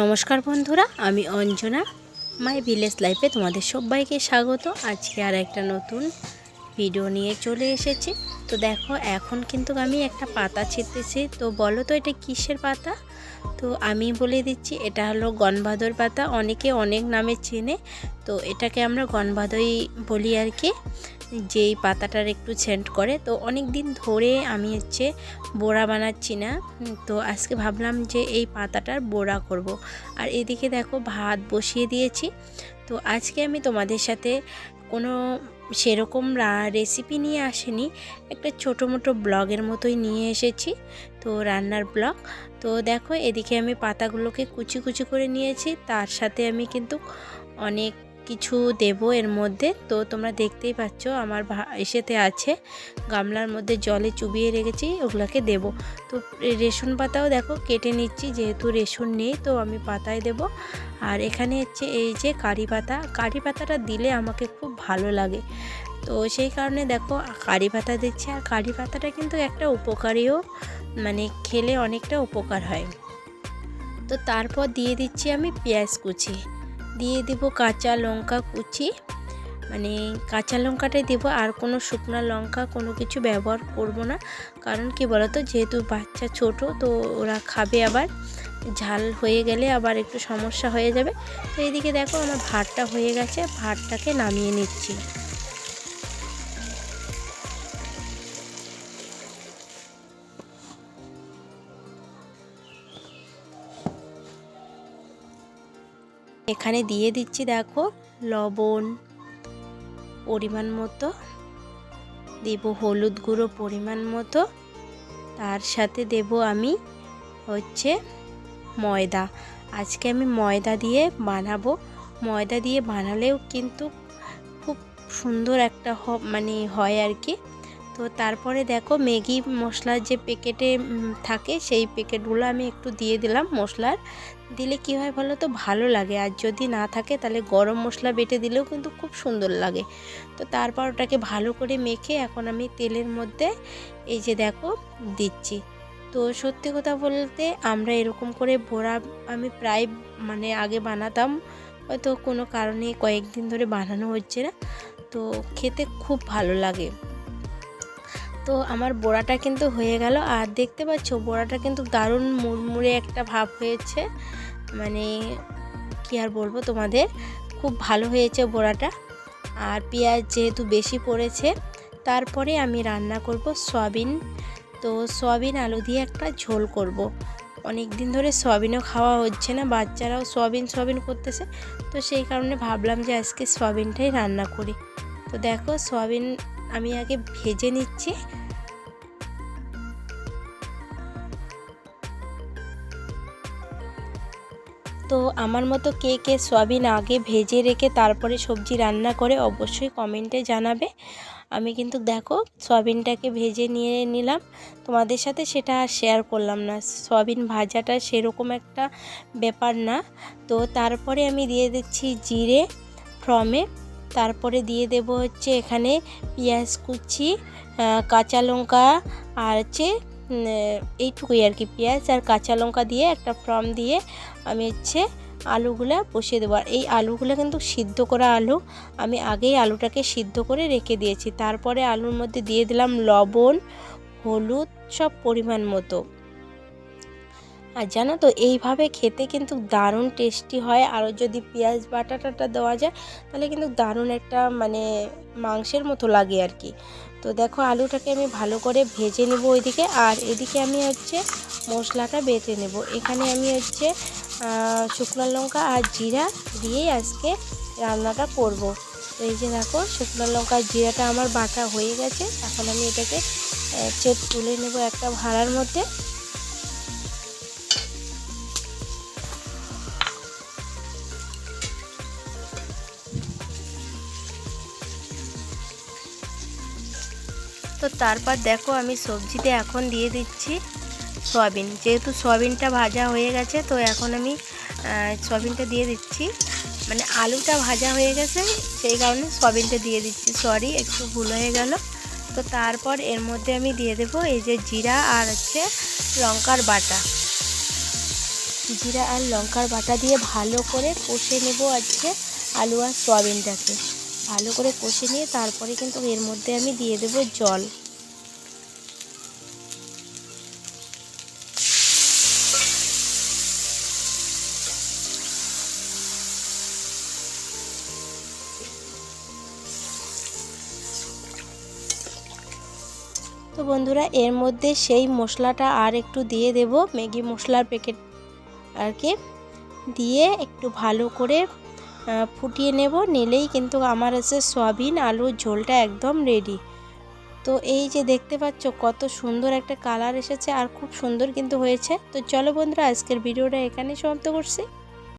নমস্কার বন্ধুরা, আমি অঞ্জনা। মাই ভিলেজ লাইফে তোমাদের সবাইকে স্বাগত। আজকে আর একটা নতুন ভিডিও নিয়ে চলে এসেছি। তো দেখো, এখন কিন্তু আমি একটা পাতা ছিটতেছি তো বলো তো, এটা কিসের পাতা? তো আমি বলে দিচ্ছি, এটা হলো গনভাদর পাতা। অনেকে অনেক নামে চেনে। তো এটাকে আমরা গনভাদই বলি আর কি। যেই পাতাটার একটু সেন্ট করে। তো অনেক দিন ধরে আমি হচ্ছে বোড়া বানাচ্ছি না। তো আজকে ভাবলাম যে এই পাতাটার বোড়া করব। আর এদিকে দেখো ভাত বসিয়ে দিয়েছি। তো আজকে আমি তোমাদের সাথে কোনো সেরকম রেসিপি নিয়ে আসেনি। একটা ছোটো মোটো ব্লগের মতোই নিয়ে এসেছি, তো রান্নার ব্লগ। তো দেখো এদিকে আমি পাতাগুলোকে কুচি কুচি করে নিয়েছি। তার সাথে আমি কিন্তু অনেক কিছু দেব এর মধ্যে। তো তোমরা দেখতেই পাচ্ছ আমার এসেতে আছে। গামলার মধ্যে জলে চুবিয়ে রেখেছি, ওগুলোকে দেব। তো রেশন পাতাও দেখো কেটে নিচ্ছি, যেহেতু রেশন নেই, তো আমি পাতায় দেব। আর এখানে হচ্ছে এই যে কারি পাতা। কারি পাতাটা দিলে আমাকে খুব ভালো লাগে। তো সেই কারণে দেখো কারি পাতা দিচ্ছি। আর কারি পাতাটা কিন্তু একটা উপকারীও মানে খেলে অনেকটা উপকার হয়। তো তারপর দিয়ে দিচ্ছি আমি পেঁয়াজ কুচি। দিয়ে দেব কাঁচা লঙ্কা কুচি। মানে কাঁচা লঙ্কাটাই দেবো, আর কোনো শুকনো লঙ্কা কোনো কিছু ব্যবহার করব না। কারণ কি বলতো, যেহেতু বাচ্চা ছোট, তো ওরা খাবে আবার। ঝাল হয়ে গেলে আবার একটু সমস্যা হয়ে যাবে। তো এদিকে দেখো আমার ভাতটা হয়ে গেছে, ভাতটাকে নামিয়ে নিচ্ছি। এখানে দিয়ে দিচ্ছি, দেখো, লবণ পরিমাণ মতো। দেব হলুদ গুঁড়ো পরিমাণ মতো। তার সাথে দেব আমি হচ্ছে ময়দা। আজকে আমি ময়দা দিয়ে বানাবো। ময়দা দিয়ে বানালেও কিন্তু খুব সুন্দর একটা মানে হয় আর কি। তো তারপরে দেখো ম্যাগি মশলার যে প্যাকেটে থাকে সেই প্যাকেটগুলো আমি একটু দিয়ে দিলাম মশলার। দিলে কী হয় বলো তো? ভালো লাগে। আর যদি না থাকে তাহলে গরম মশলা বেটে দিলেও কিন্তু খুব সুন্দর লাগে। তো তারপর ওটাকে ভালো করে মেখে এখন আমি তেলের মধ্যে এই যে দেখো দিচ্ছি। তো সত্যি কথা বলতে আমরা এরকম করে ভোরা আমি প্রায় মানে আগে বানাতাম। হয়তো কোনো কারণে কয়েকদিন ধরে বানানো হচ্ছে না। তো খেতে খুব ভালো লাগে। তো আমার বড়াটা কিন্তু হয়ে গেল। আর দেখতে পাচ্ছ, বড়াটা কিন্তু দারুণ মুড়মুড়ে একটা ভাব হয়েছে। মানে কি আর বলব তোমাদের, খুব ভালো হয়েছে বড়াটা। আর পেঁয়াজ যেহেতু বেশি পড়েছে, তারপরে আমি রান্না করব সয়াবিন। তো সয়াবিন আলু দিয়ে একটা ঝোল করব। অনেক দিন ধরে সয়াবিনও খাওয়া হচ্ছে না, বাচ্চারাও সয়াবিন সয়াবিন করতেছে। তো সেই কারণে ভাবলাম যে আজকে সয়াবিনটাই রান্না করি। তো দেখো, সয়াবিন আমি আগে ভেজে নিচ্ছি। তো আমার মতো কে কে সয়াবিন আগে ভেজে রেখে তারপরে সবজি রান্না করে অবশ্যই কমেন্টে জানাবে। আমি কিন্তু দেখো সয়াবিনটাকে ভেজে নিয়ে নিলাম। তোমাদের সাথে সেটা আর শেয়ার করলাম না। সয়াবিন ভাজাটা সেরকম একটা ব্যাপার না। তো তারপরে আমি দিয়ে দিচ্ছি জিরে ফ্রমে তারপরে দিয়ে দেব হচ্ছে এখানে পেঁয়াজ কুচি কাঁচা লঙ্কা আর হচ্ছে এইটুকুই আর কি পেঁয়াজ আর কাঁচা লঙ্কা দিয়ে একটা ফ্রম দিয়ে আমি হচ্ছে আলুগুলা বসিয়ে দেবো। আর এই আলুগুলো কিন্তু সিদ্ধ করা আলু, আমি আগেই আলুটাকে সিদ্ধ করে রেখে দিয়েছি। তারপরে আলুর মধ্যে দিয়ে দিলাম লবণ, হলুদ সব পরিমাণ মতো। আর জানো তো, এইভাবে খেতে কিন্তু দারুণ টেস্টি হয়। আরও যদি পেঁয়াজ বাটাটাটা দেওয়া যায়, তাহলে কিন্তু দারুণ একটা মানে মাংসের মতো লাগে আর কি। তো দেখো, আলুটাকে আমি ভালো করে ভেজে নেব ওইদিকে। আর এদিকে আমি হচ্ছে মশলাটা বেটে নেব। এখানে আমি হচ্ছে শুকনো লঙ্কা আর জিরা দিয়েই আজকে রান্নাটা করব। এই যে দেখো, শুকনো লঙ্কা জিরাটা আমার বাটা হয়ে গেছে। এখন আমি এটাকে চেপ তুলে নেব একটা ভাড়ার মধ্যে। তো তারপর দেখো আমি সবজিতে এখন দিয়ে দিচ্ছি সয়াবিন। যেহেতু সয়াবিনটা ভাজা হয়ে গেছে, তো এখন আমি সয়াবিনটা দিয়ে দিচ্ছি। মানে আলুটা ভাজা হয়ে গেছে, সেই কারণে সয়াবিনটা দিয়ে দিচ্ছি। সরি একটু ভুল হয়ে গেল। তো তারপর এর মধ্যে আমি দিয়ে দেবো এই যে জিরা আর হচ্ছে লঙ্কার বাটা। জিরা আর লঙ্কার বাটা দিয়ে ভালো করে কষে নেব আজকে আলু আর সয়াবিনটাকে। ভালো করে কষে নিয়ে তারপরে কিন্তু এর মধ্যে আমি দিয়ে দেব জল। তো বন্ধুরা, এর মধ্যে সেই মশলাটা আর একটু দিয়ে দেব, ম্যাগি মশলার প্যাকেট আর কি। দিয়ে একটু ভালো করে ফুটিয়ে নেব, নিলেই কিন্তু আমার আছে সয়াবিন আলুর ঝোলটা একদম রেডি তো এই যে দেখতে পাচ্ছ কত সুন্দর একটা কালার এসেছে আর খুব সুন্দর কিন্তু হয়েছে। তো চলো বন্ধুরা, আজকের ভিডিওটা এখানে সমাপ্ত করছি।